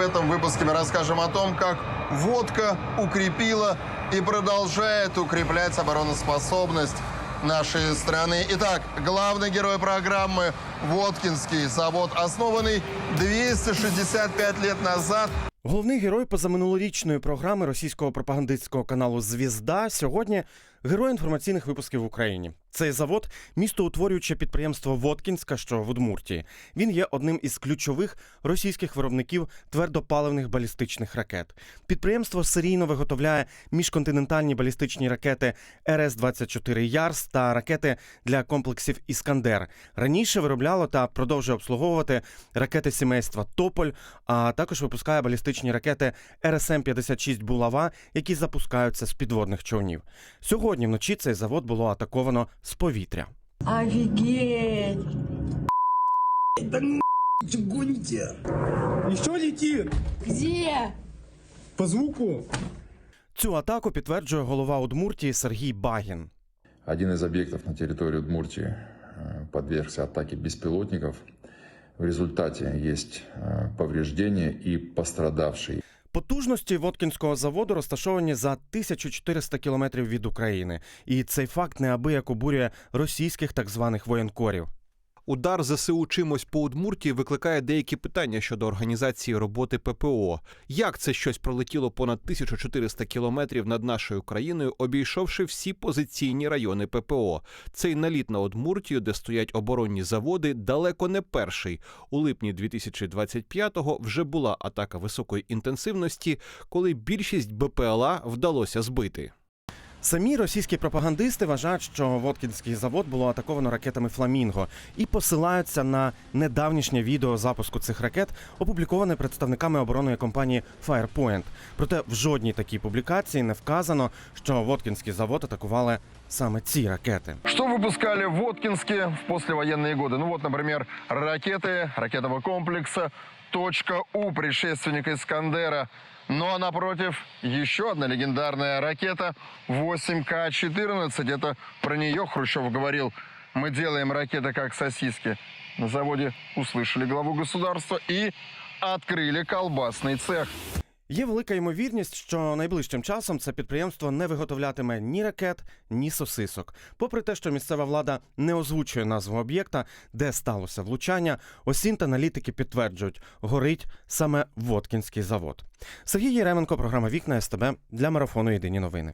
В этом выпуске мы расскажем о том, как водка укрепила и продолжает укреплять обороноспособность нашей страны. Итак, главный герой программы – Водкинский завод, основанный 265 лет назад Головний герой позаминулорічної програми російського пропагандистського каналу Звізда сьогодні герой інформаційних випусків в Україні. Цей завод містоутворююче підприємство Воткінська, що в Удмуртії. Він є одним із ключових російських виробників твердопаливних балістичних ракет. Підприємство серійно виготовляє міжконтинентальні балістичні ракети РС-24 Ярс та ракети для комплексів Іскандер. Раніше виробляло та продовжує обслуговувати ракети сімейства Тополь, а також випускає балістичні ракети РСМ-56 Булава, які запускаються з підводних човнів. Сьогодні вночі цей завод було атаковано з повітря. Офигеть! гоните? Еще летит Где? по звуку. Цю атаку підтверджує голова Удмуртії Сергій Багін. Один из объектов на территории Удмуртии э, подвергся атаке беспилотников. В результате есть э, повреждения и пострадавший. Потужності Воткінського заводу розташовані за 1400 кілометрів від України, і цей факт неабияк обурює російських так званих воєнкорів. Удар ЗСУ чимось по Удмуртії викликає деякі питання щодо організації роботи ППО. Як це щось пролетіло понад 1400 кілометрів над нашою країною, обійшовши всі позиційні райони ППО? Цей наліт на Удмуртію, де стоять оборонні заводи, далеко не перший. У липні 2025-го вже була атака високої інтенсивності, коли більшість БПЛА вдалося збити. Самі російські пропагандисти вважають, що Воткінський завод було атаковано ракетами Фламінго і посилаються на недавнішнє відео запуску цих ракет, опубліковане представниками оборонної компанії Firepoint. Проте в жодній такій публікації не вказано, що Воткінський завод атакували саме ці ракети. Что выпускали в Воткинске в послевоенные годы? Ну вот, например, ракеты ракетного комплекса «Точка У», предшественник «Искандера». Ну а напротив еще одна легендарная ракета 8К-14. Это про нее Хрущев говорил, мы делаем ракеты как сосиски. На заводе услышали главу государства и открыли колбасный цех. Є велика ймовірність, що найближчим часом це підприємство не виготовлятиме ні ракет, ні сосисок. Попри те, що місцева влада не озвучує назву об'єкта, де сталося влучання, осін та аналітики підтверджують, горить саме Водкінський завод. Сергій Єременко, програма Вікна СТБ для марафону Єдині новини.